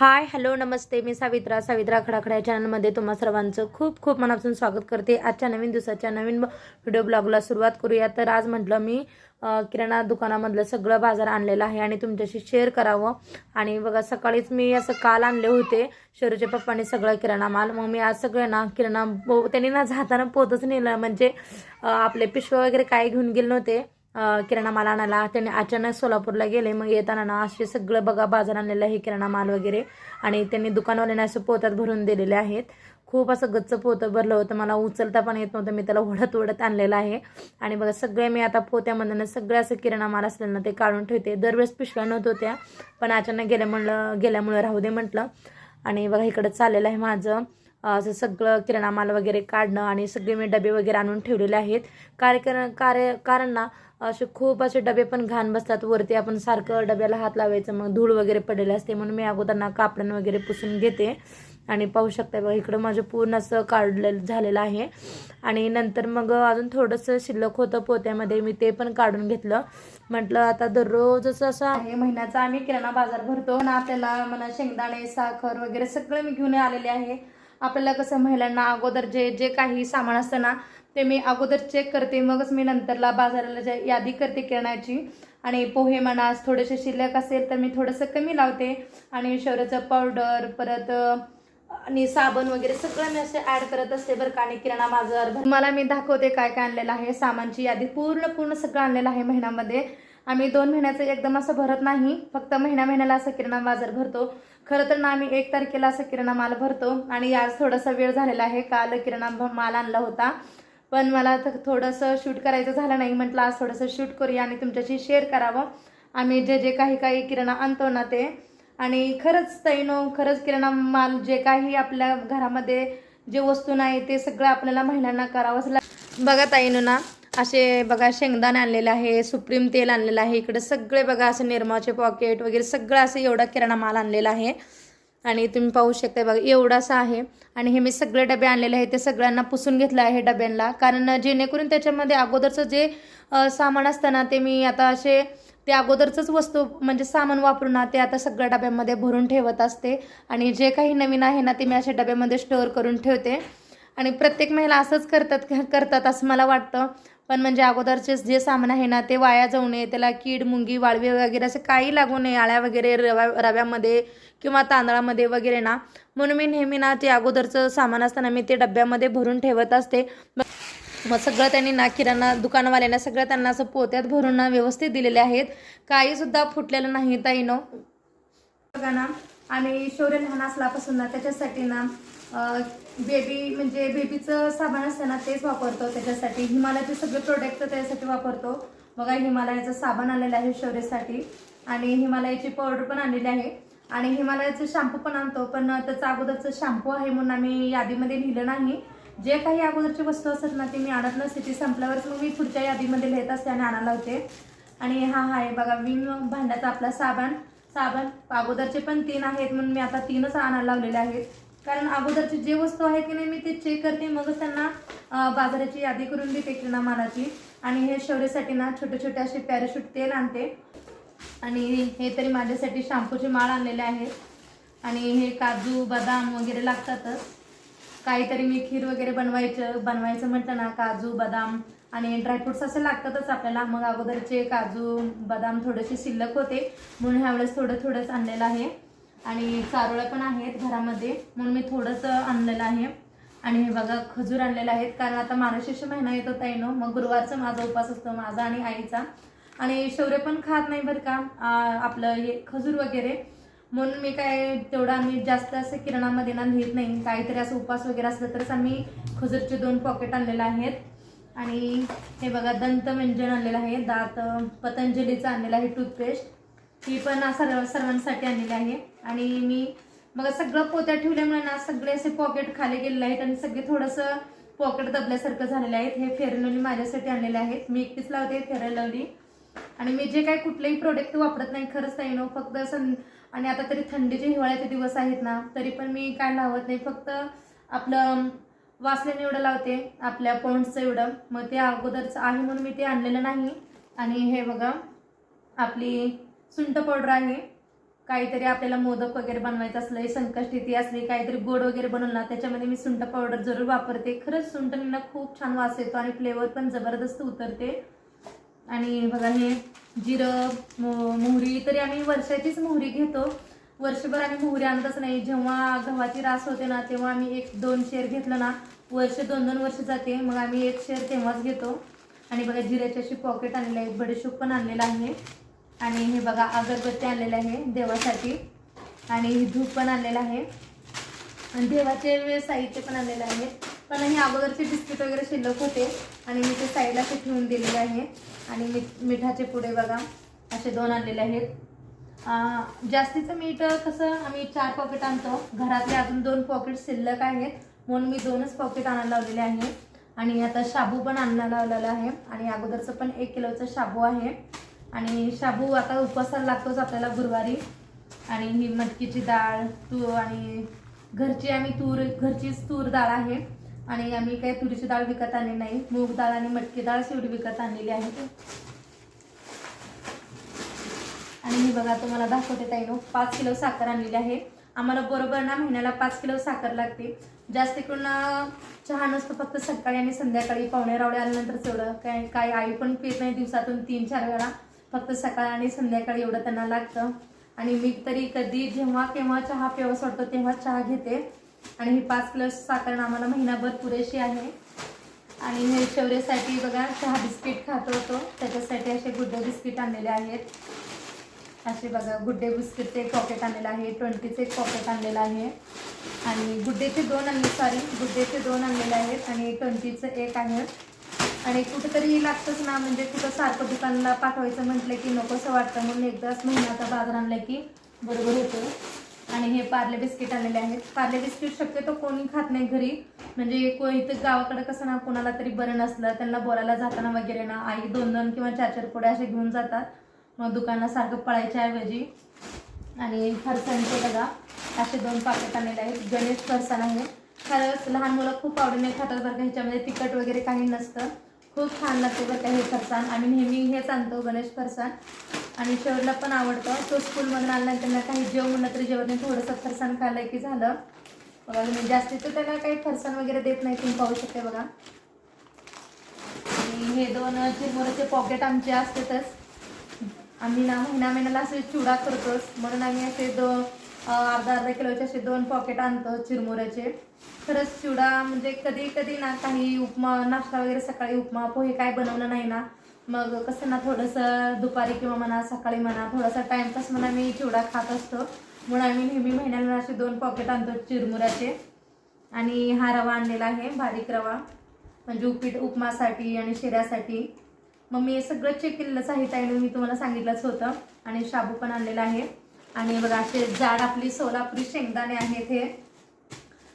Hi hello नमस्ते. मी सावित्रा सावित्रा खडाखडा चॅनलमध्ये तुम्हा सर्वांचं खूप खूप मनापासून स्वागत करते. आजच्या नवीन दिवसाच्या नवीन व्हिडिओ ब्लॉगला सुरुवात करूया. तर आज म्हटलं मी किराणा दुकानामधलं सगळं बाजार आणलेलं आहे आणि तुमच्याशी शेअर करावं. आणि बघा सकाळीच मी असं काल आणले होते शरूच्या पप्पाने सगळं किराणा माल. मग मी आज सगळं ना किराणा पो- त्यांनी ना जाताना पोतच नेलं. म्हणजे आपले पिशव्या वगैरे काय घेऊन गेले नव्हते. किराणा माल आणायला. त्यांनी अचानक सोलापूरला गेले. मग येताना ना असे सगळं बघा बाजार आणलेलं आहे किराणा माल वगैरे. आणि त्यांनी दुकानवाल्याने असं पोत्यात भरून दिलेले आहेत. खूप असं गच्च पोतं भरलं होतं. मला उचलता पण येत नव्हतं. मी त्याला ओढत ओढत आणलेलं आहे. आणि बघा सगळे मी आता पोत्यामधनं सगळं असं किराणा माल असलेलं ना ते काढून ठेवते. दरवेळेस पिशव्या नव्हत होत्या. पण अचानक गेल्या म्हणलं गेल्यामुळं राहू दे म्हटलं. आणि बघा इकडं चाललेलं आहे माझं. असं सगळं किराणा माल वगैरे काढणं आणि सगळे मी डबे वगैरे आणून ठेवलेले आहेत. कार्य कार्य कारण ना असे खूप असे डबे पण घाण बसतात. वरती आपण सारखं डब्याला हात लावायचं मग धूळ वगैरे पडलेले असते म्हणून मी अगोदरना कापडन वगैरे पुसून घेते. आणि पाहू शकता बघा इकडं माझं पूर्ण असं काढलेलं झालेलं आहे. आणि नंतर मग अजून थोडंसं शिल्लक होतं पोत्यामध्ये मी ते पण काढून घेतलं. म्हटलं आता दररोजच असं आहे. महिन्याचा आम्ही किराणा बाजार भरतो आणि आपल्याला म्हणा शेंगदाणे साखर वगैरे सगळं मी घेऊन आलेले आहे. आपल्याला कसं महिलांना अगोदर जे जे काही सामान असतं ना ते मी अगोदर चेक करते. मगच मी नंतरला बाजाराला जे यादी करते किराणाची. आणि पोहे म्हणा थोडेसे शिल्लक असेल तर मी थोडंसं कमी लावते. आणि शौर्याचं पावडर परत आणि साबण वगैरे सगळं मी असे ॲड करत असते बरं का. आणि किराणा बाजार मला मी दाखवते काय काय आणलेलं आहे. सामानची यादी पूर्ण पूर्ण सगळं आणलेलं आहे महिन्यामध्ये. आम्ही दोन महिन्याचं एकदम असं भरत नाही फक्त महिन्या महिन्याला असं किराणा बाजार भरतो. खरं तर ना आम्ही एक तारखेला असं किराणा माल भरतो आणि आज थोडासा वेळ झालेला आहे काल किराणा भ- माल आणला होता. पण मला थोडंसं शूट करायचं झालं नाही म्हटलं आज थोडंसं शूट करूया आणि तुमच्याशी शेअर करावं. आम्ही जे जे काही काही किराणा आणतो ना ते. आणि खरंच तैनो खरंच किराणा माल जे काही आपल्या घरामध्ये जे वस्तू नाही ते सगळं आपल्याला महिलांना करावंच लाग बघा ताईनो ना. असे बघा शेंगदाणे आणलेलं आहे सुप्रीम तेल आणलेलं आहे. इकडे सगळे बघा असं निरमाचे पॉकेट वगैरे सगळं असं एवढा किराणा माल आणलेला आहे. आणि तुम्ही पाहू शकता बघा एवढासा आहे. आणि हे मी सगळे डबे आणलेले आहे ते सगळ्यांना पुसून घेतलं आहे डब्यांना. कारण जेणेकरून त्याच्यामध्ये अगोदरचं जे सामान असतं ना ते मी आता असे ते अगोदरचंच वस्तू म्हणजे सामान वापरून ना ते आता सगळ्या डब्यामध्ये भरून ठेवत असते. आणि जे काही नवीन आहे ना ते मी अशा डब्यामध्ये स्टोअर करून ठेवते. आणि प्रत्येक महिला असंच करतात करतात असं मला वाटतं. पण म्हणजे अगोदरचे जे सामान आहे ना ते वाया जाऊ नये. त्याला कीड मुंगी वाळवी वगैरे असं काही लागू नये. आळ्या वगैरे रव्या रव्यामध्ये किंवा तांदळामध्ये वगैरे ना. म्हणून मी नेहमी ना ते अगोदरचं सामान असताना मी ते डब्यामध्ये भरून ठेवत असते. मग सगळं त्यांनी ना किराणा दुकानवाल्यांना सगळं त्यांना असं पोत्यात भरून ना व्यवस्थित दिलेले आहेत. काहीसुद्धा फुटलेलं नाही ताईनो बघा ना आणि शौर्य लहान असल्यापासून ना त्याच्यासाठी ना बेबी म्हणजे बेबीचं साबण असतं ना तेच वापरतो त्याच्यासाठी हिमालयाचे सगळे प्रोडक्ट त्याच्यासाठी वापरतो. बघा हिमालयाचं साबण आलेलं आहे शौर्यसाठी आणि हिमालयाची पावडर पण आणलेली आहे. आणि हिमालयाचं शॅम्पू पण आणतो पण त्याचं अगोदरचं शॅम्पू आहे म्हणून आम्ही यादीमध्ये लिहिलं नाही. जे काही अगोदरची वस्तू असतात ना ते मी आणत नसते. ती संपल्यावरच मग मी पुढच्या यादीमध्ये लिहित असते आणि आणायला होते आणि हा हा आहे बघा विम भांड्याचा आपला साबण. साबण अगोदरचे पण तीन आहेत म्हणून मी आता तीनच आणायला लावलेले आहेत. कारण अगोदरची जे वस्तू आहे की नाही मी ते चेक करते. मगच त्यांना बाजाराची यादी करून देते किराणा मालाची. आणि हे शौर्यासाठी ना छोटे छोटे असे पॅराशूट तेल आणते. आणि हे तरी माझ्यासाठी शॅम्पूचे माळ आणलेले आहेत आणि हे काजू बदाम वगैरे लागतातच. काहीतरी मी खीर वगैरे बनवायचं बनवायचं म्हटलं ना काजू बदाम आणि ड्रायफ्रुट्स असे लागतातच आपल्याला. मग अगोदरचे काजू बदाम थोडेसे शिल्लक होते. म्हणून ह्यावेळेस थोडं थोडंच आणलेलं आहे. आणि चारोळ्या पण आहेत घरामध्ये म्हणून मी थोडंसं आणलेलं आहे. आणि हे बघा खजूर आणलेले आहेत कारण आता मार्गशीर्ष महिना येतो ताईनो मग गुरुवारचा माझा उपास असतो माझा आणि आईचा. आणि शौर्य पण खात नाही बरं का आपलं हे खजूर वगैरे. म्हणून मी काय तेवढं आम्ही जास्त असं किराणामध्ये ना लिहित नाही. काहीतरी असं उपास वगैरे असलं तरच आम्ही खजूरचे दोन पॉकेट आणलेले आहेत. आणि हे बघा दंत व्यंजन आणलेलं आहे दात पतंजलीचं आणलेलं आहे टूथपेस्ट ही पण सर्व सर्वांसाठी आणलेली आहे. आणि मी मग सगळं पोत्यात ठेवल्यामुळे ना सगळे असे पॉकेट खाली गेलेले आहेत आणि सगळे थोडंसं पॉकेट दबल्यासारखं झालेलं आहेत हे फेअर माझ्यासाठी आणलेले आहेत. मी एकटीच लावते फेरायला लावली. आणि मी जे काय कुठलेही प्रोडक्ट वापरत नाही खरंच नाही नो फक्त सं आणि आता तरी थंडीचे हिवाळ्याचे दिवस आहेत ना तरी पण मी काय लावत नाही. फक्त आपलं वासल्याने एवढं लावते आपल्या पॉन्ड्सचं एवढं. मग ते अगोदरचं आहे म्हणून मी ते आणलेलं नाही. आणि हे बघा आपली सुंठ पावडर आहे. काहीतरी आपल्याला मोदक वगैरे बनवायचं असलं संकष्टी असली काहीतरी गोड वगैरे बनवलं त्याच्यामध्ये मी सुंठ पावडर जरूर वापरते. खरंच सुंठनींना खूप छान वास येतो आणि फ्लेवर पण जबरदस्त उतरते. आणि बघा हे जिरं मो- मोहरी तरी आम्ही वर्षाचीच मोहरी घेतो. वर्षभर आम्ही मोहरी आणतच नाही. जेव्हा गव्हाची रास होते ना तेव्हा आम्ही एक दोन शेर घेतलं ना वर्ष दोन दोन वर्ष जाते. मग आम्ही एक शेर तेव्हाच घेतो. आणि बघा जिऱ्याची अशी पॉकेट आणलेलं आहे बडीशोप पण आणलेला आहे. आणि हे बघा अगरबत्ती आणलेलं आहे देवासाठी. आणि हे धूप पण आणलेलं आहे. आणि देवाचे साहित्य पण आणलेलं आहे. पण हे अगोदरचे बिस्किट वगैरे शिल्लक होते. आणि मी ते साईडला ते ठेवून दिलेले आहे. आणि मी मिठाचे पुडे बघा असे दोन आणलेले आहेत. जास्तीचं मीठ कसं आम्ही चार पॉकेट आणतो. घरातले अजून दोन पॉकेट शिल्लक आहेत. म्हणून मी दोनच पॉकेट आणायला लावलेले आहे. आणि आता शाबू पण आणायला लावलेला आहे. आणि अगोदरचं पण एक किलोचं शाबू आहे. आणि शाबू आता उपवासाला लागतोच आपल्याला गुरुवारी. आणि ही मटकीची डाळ तूर आणि घरची आम्ही तूर घरचीच तूर डाळ आहे. आणि आम्ही काही तुरीची डाळ विकत आणली नाही. मूग डाळ आणि मटकी डाळ शेवटी विकत आणलेली आहे. आणि मी बघा तुम्हाला दाखवते ताईनो पाच किलो साखर आणलेली आहे. आम्हाला बरोबर ना महिन्याला पाच किलो साखर लागते. जास्त करून चहा नसतो फक्त सकाळी आणि संध्याकाळी पाहुणे रावळे आल्यानंतर एवढं. काय काय आई पण पित नाही दिवसातून तीन चार वेळा. फक्त सकाळ आणि संध्याकाळी एवढं त्यांना लागतं. आणि मी तरी कधी जेव्हा केव्हा चहा प्यावंसं वाटतो तेव्हा चहा घेते. आणि ही पाच किलो साखर आम्हाला महिनाभर पुरेशी आहे. आणि हे शौर्यासाठी बघा चहा बिस्किट खातो होतो. त्याच्यासाठी असे गुड्डे बिस्किट आणलेले आहेत. असे बघा गुड्डे बिस्किटचे एक पॉकेट आणलेलं आहे. ट्वेंटीचे एक पॉकेट आणलेलं आहे. आणि गुड्डेचे दोन आणले सॉरी गुड्डेचे दोन आणलेले आहेत. आणि ट्वेंटीचं एक आहे. आणि कुठेतरी लागतंच ना म्हणजे कुठं सारखं दुकानला पाठवायचं म्हटलं की नको असं वाटतं. म्हणून एकदाच महिन्याचा बाजार आणला की बरोबर होतं. आणि हे पार्ले बिस्किट आणलेले आहेत. पार्ले बिस्किट शक्यतो कोणी खात नाही घरी. म्हणजे इथं गावाकडे कसं ना कोणाला तरी बरं नसलं त्यांना बोलायला जाताना वगैरे ना आई दोन दोन किंवा चार चार पुढे असे घेऊन जातात. मग दुकानासारखं पळायच्या ऐवजी. आणि फरसाणचे बघा असे दोन पाकिट आणलेले आहेत. गणेश फरसाण आहे. खरंच लहान मुलं खूप आवडीने खातात बरं का. ह्याच्यामध्ये तिखट वगैरे काही नसतं. खूप छान लागते बरं का हे फरसाण आम्ही नेहमी हेच आणतो गणेश फरसाण आणि शेवटला पण आवडतं. तो स्कूलमधून आणला त्यांना काही जेव म्हणलं तरी जेवण थोडंसं फरसाण खाल्लं की झालं. बघा मी जास्तीचं त्याला काही फरसाण वगैरे देत नाही. तुम्ही पाहू शकते बघा. आणि हे दोन चिरमुऱ्याचे पॉकेट आमचे असतातच. आम्ही ना महिना महिन्याला असे चुडा करतोच. म्हणून आम्ही असे दो अर्धा अर्धा किलोचे असे दोन पॉकेट आणतो चिरमुऱ्याचे. खरंच चिवडा म्हणजे कधी कधी ना काही उपमा नाश्ता वगैरे सकाळी उपमा पोहे काय बनवलं नाही ना मग कसं ना थोडंसं दुपारी किंवा म्हणा सकाळी म्हणा थोडासा टाइमपास म्हणा मी चिवडा खात असतो. म्हणून आम्ही नेहमी महिन्याला असे दोन पॉकेट आणतो चिरमुऱ्याचे. आणि हा रवा आणलेला आहे बारीक रवा. म्हणजे उपीट उपमासाठी आणि शिऱ्यासाठी. मग मी सगळं चेक केलेलं साहित्य आहे मी तुम्हाला सांगितलंच होतं. आणि शाबू पण आणलेला आहे. आणि बघा असे जाड आपली सोलापुरी शेंगदाणे आहेत हे.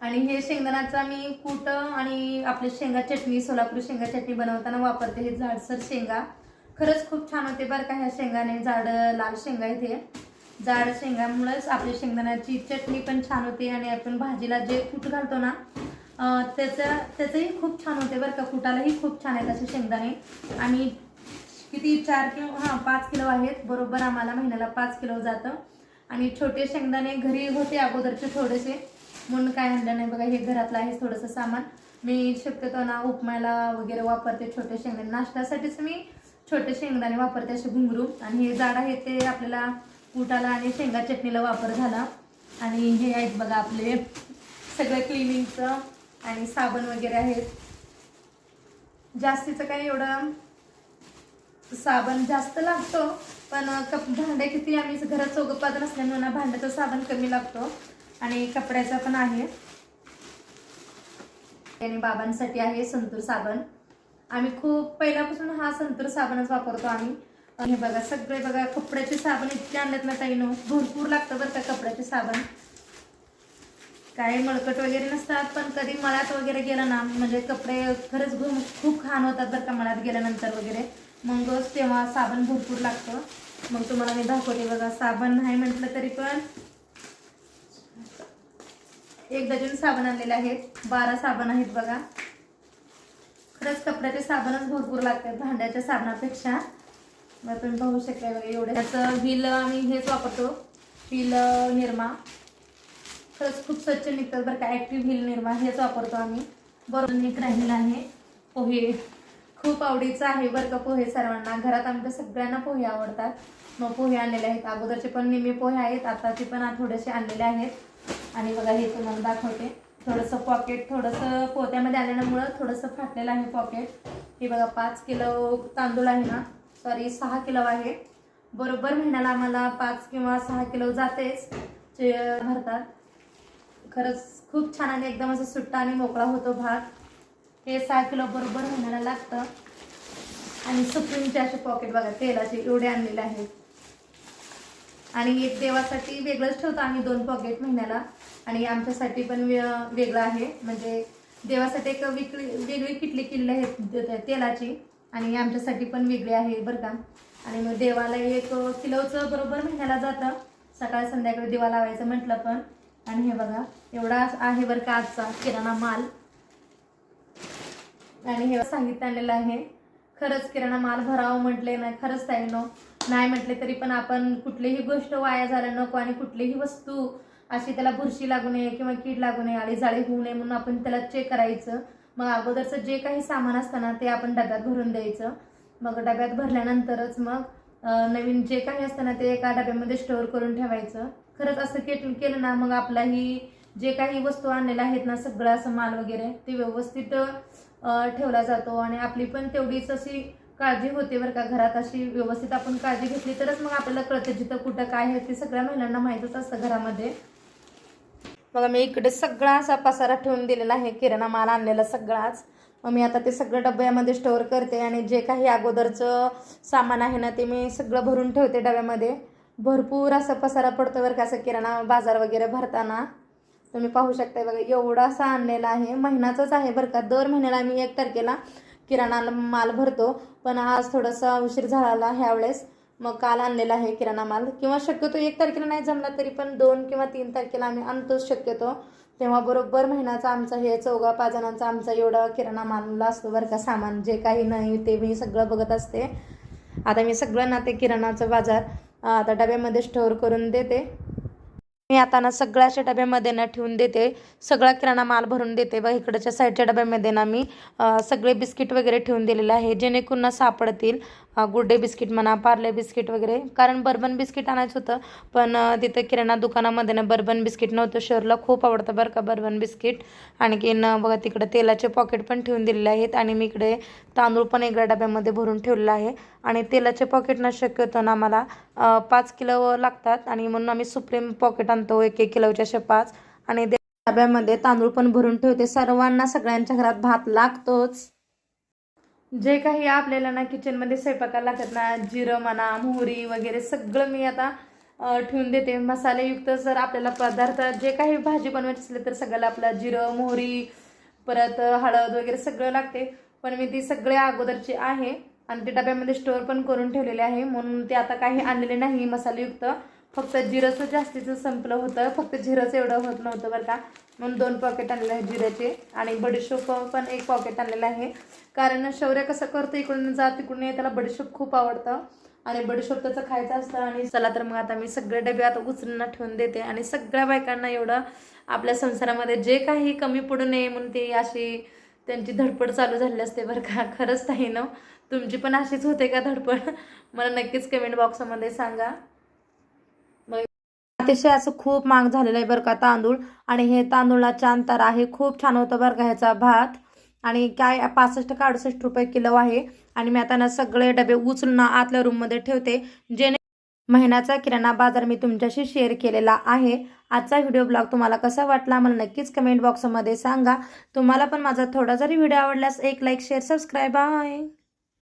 आणि हे शेंगदाण्याचा मी कूट आणि आपली शेंगा चटणी सोलापुरी शेंगा चटणी बनवताना वापरते. हे जाडसर शेंगा. खरंच खूप छान होते बरं का ह्या शेंगाने. जाड लाल शेंगा इथे जाड शेंगामुळेच आपली शेंगदाण्याची चटणी पण छान होते आणि आपण भाजीला जे कूट घालतो ना त्याचं त्याचंही खूप छान होते बरं का. कुटालाही खूप छान आहेत असे शेंगदाणे. आणि किती चार किलो हां पाच किलो आहेत. बरोबर आम्हाला महिन्याला पाच किलो जातं. आणि छोटे शेंगदाणे घरी होते अगोदरचे थोडेसे. म्हणून काय आणलं नाही बघा हे घरातलं आहे थोडंसं सामान. मी शक्यतो ना उपमाला वगैरे वापरते छोटे शेंगदाणे. नाश्त्यासाठीच मी छोटे शेंगदाणे वापरते असे घुंगरू. आणि हे जाड आहे ते आपल्याला उटाला आणि शेंगा चटणीला वापर झाला. आणि हे आहेत बघा आपले सगळं क्लिनिंगचं आणि साबण वगैरे आहेत. जास्तीचं काही एवढं साबण जास्त लागतो पण कप भांडे किती आम्ही घरात चौघ पाच असल्यामुळे ना भांड्याचा साबण कमी लागतो आणि कपड्याचा पण आहे. आणि बाबांसाठी आहे संतूर साबण. आम्ही खूप पहिल्यापासून हा संतूर साबणच वापरतो आम्ही. आणि हे बघा सगळे बघा कपड्याचे साबण इतके आणलेत ना ताई नो भरपूर लागतं बरं का कपड्याचे साबण. काही मळकट वगैरे नसतात पण कधी मळ्यात वगैरे गेलं ना म्हणजे कपडे खरंच घुम खूप घाण होतात बरं का मळ्यात गेल्यानंतर वगैरे. मग तेव्हा साबण भरपूर लागतं. मग तुम्हाला मी दाखवते बघा साबण नाही म्हटलं तरी पण एक डझन साबण आणलेले आहेत. बारा साबण आहेत बघा. खरंच कपड्याचे साबणच भरपूर लागतात भांड्याच्या साबणापेक्षा. मग तुम्ही पाहू शकता बघा एवढं. त्याचं व्हील आम्ही हेच वापरतो व्हील निर्मा. खरंच खूप स्वच्छ निघतात बरं का. ॲक्टिव्ह व्हील निर्मा हेच वापरतो आम्ही. बरोबर नीट राहिलेलं आहे. पोहे. खूप आवडीचं आहे बरं का पोहे सर्वांना. घरात आमच्या सगळ्यांना पोहे आवडतात. मग पोहे आणलेले आहेत. अगोदरचे पण निम्मे पोहे आहेत. आताचे पण थोडेसे आणलेले आहेत. आणि बघा हे तुम्हाला दाखवते. थोडंसं पॉकेट थोडंसं पोत्यामध्ये आल्यामुळं थोडंसं फाटलेलं आहे पॉकेट हे बघा पाच किलो तांदूळ आहे ना. सॉरी सहा किलो आहे. बरोबर महिन्याला आम्हाला पाच किंवा सहा किलो जातेच. जे भरतात. खरंच खूप छान आणि एकदम असं सुट्टा आणि मोकळा होतो भात. हे सहा किलो बरोबर महिन्याला लागतं. आणि सुप्रीमचे असे पॉकेट बघा तेलाचे एवढे आणलेले आहेत. आणि एक देवासाठी वेगळंच ठेवतो आम्ही दोन पॉकेट महिन्याला. आणि आमच्यासाठी पण वेगळं आहे. म्हणजे देवासाठी एक वेगळी वेगळी किटली किल्ली आहे तेलाची. आणि आमच्यासाठी पण वेगळी आहे बरं का. आणि मग देवाला एक किलोचं बरोबर महिन्याला जातं. सकाळ संध्याकाळी दिवा लावायचं म्हटलं पण. आणि हे बघा एवढा आहे बरं का आजचा किराणा माल. आणि हे सांगितलं आणलेलं आहे. खरंच किराणा माल भरावं म्हटले नाही खरंच ताई नो नाही म्हटले तरी पण आपण कुठलीही गोष्ट वाया झाल्या नको आणि कुठलीही वस्तू अशी त्याला बुरशी लागू नये किंवा कीड लागू नये आळी जाळी होऊ नये म्हणून आपण त्याला चेक करायचं. मग अगोदरचं जे काही सामान असतं ना ते आपण डब्यात भरून द्यायचं. मग डब्यात भरल्यानंतरच मग नवीन जे काही असतं ना ते एका डब्यामध्ये स्टोअर करून ठेवायचं. खरंच असं केलं केलं ना मग आपलाही जे काही वस्तू आणलेल्या आहेत ना सगळं असं माल वगैरे ते व्यवस्थित ठेवला जातो आणि आपली पण तेवढीच अशी काळजी होते बरं का. घरात अशी व्यवस्थित आपण काळजी घेतली तरच मग आपल्याला कळतं जिथं कुठं काय आहे ते सगळ्या महिलांना माहीतच असतं घरामध्ये. मग मी इकडे सगळा असा पसारा ठेवून दिलेला आहे. किराणा माल आणलेला सगळाच. मग मी आता ते सगळं डब्यामध्ये स्टोअर करते आणि जे काही अगोदरचं सामान आहे ना ते मी सगळं भरून ठेवते डब्यामध्ये. भरपूर असं पसारा पडतो बरं का असं किराणा बाजार वगैरे भरताना. तुम्ही पाहू शकता बघा एवढा असा आणलेला आहे. महिन्याचाच आहे बरं का. दर महिन्याला आम्ही एक तारखेला किराणा माल भरतो. पण आज थोडासा उशीर झाला ह्यावेळेस. मग काल आणलेला आहे किराणा माल. किंवा शक्यतो एक तारखेला नाही जमला तरी पण दोन किंवा तीन तारखेला आम्ही आणतोच शक्यतो. तेव्हा बरोबर महिन्याचा आमचा हे चौघा पाच जणांचा आमचा एवढा किराणा माल असतो बरं का सामान. जे काही नाही ते मी सगळं बघत असते. आता मी सगळं ना ते किराणाचं बाजार आता डब्यामध्ये स्टोअर करून देते. मी आता ना सगळ्या अशा डब्यामध्ये ना ठेवून देते. सगळा किराणा माल भरून देते व इकडच्या साईडच्या डब्यामध्ये ना मी सगळे बिस्किट वगैरे ठेवून दिलेले आहे जेणेकरून ना सापडतील. गुड डे बिस्किट म्हणा पार्ले बिस्किट वगैरे. कारण बर्बन बिस्किट आणायचं होतं. पण तिथं किराणा दुकानामध्ये ना बर्बन बिस्किट नव्हतं. शहरला खूप आवडतं बरं का बर्बन बिस्किट. आणखीन बघा तिकडं तेलाचे पॉकेट पण ठेवून दिलेले आहेत. आणि मी इकडे तांदूळ पण एका डब्यामध्ये भरून ठेवलेला आहे. आणि तेलाचे पॉकेट ना शक्यतो ना आम्हाला पाच किलो लागतात. आणि म्हणून आम्ही सुप्रीम पॉकेट आणतो एक एक किलोचे असे पाच आणि डब्यामध्ये तांदूळ पण भरून ठेवते. सर्वांना सगळ्यांच्या घरात भात लागतोच. जे काही आपल्याला ना किचनमध्ये स्वयंपाकाला लागतात ना जिरं म्हणा मोहरी वगैरे सगळं मी आता ठेवून देते. मसालेयुक्त जर आपल्याला पदार्थ जे काही भाजी बनवायची असले तर सगळ्याला आपलं जिरं मोहरी परत हळद वगैरे सगळं लागते. पण मी ती सगळे अगोदरची आहे आणि ते डब्यामध्ये स्टोअर पण करून ठेवलेले आहे. म्हणून ते आता काही आणलेले नाही मसालेयुक्त. फक्त जिरंचं जास्तीचं संपलं होतं. फक्त जिरंच एवढं होत नव्हतं बरं का. म्हणून दोन पॉकेट आणलेलं आहे जिऱ्याचे आणि बडीशोप पण एक पॉकेट आणलेलं आहे. कारण शौर्य कसं करतो इकडून जा तिकडून ये त्याला बडीशोप खूप आवडतं. आणि बडीशोप त्याचं खायचं असतं आणि चला तर मग आता मी सगळे डबे आता उचलून ठेवून देते. आणि सगळ्या बायकांना एवढं आपल्या संसारामध्ये जे काही कमी पडू नये म्हणून ते अशी त्यांची धडपड चालू झाली असते बरं का. खरंच ताई ना? तुमची पण अशीच होते का धडपड? मला नक्कीच कमेंट बॉक्समध्ये सांगा. अतिशय असं खूप महाग झालेलं आहे बरं का तांदूळ. आणि हे तांदूळाचा अंतर आहे खूप छान होतं बरं का ह्याचा भात. आणि काय पासष्ट का अडुसष्ट रुपये किलो आहे. आणि मी आता ना सगळे डबे उचलून आतल्या रूममध्ये ठेवते. जेणे महिन्याचा किराणा बाजार मी तुमच्याशी शेअर केलेला आहे. आजचा व्हिडिओ ब्लॉग तुम्हाला कसा वाटला मला नक्कीच कमेंट बॉक्समध्ये सांगा. तुम्हाला पण माझा थोडा जरी व्हिडिओ आवडल्यास एक लाईक शेअर सबस्क्राईब आहे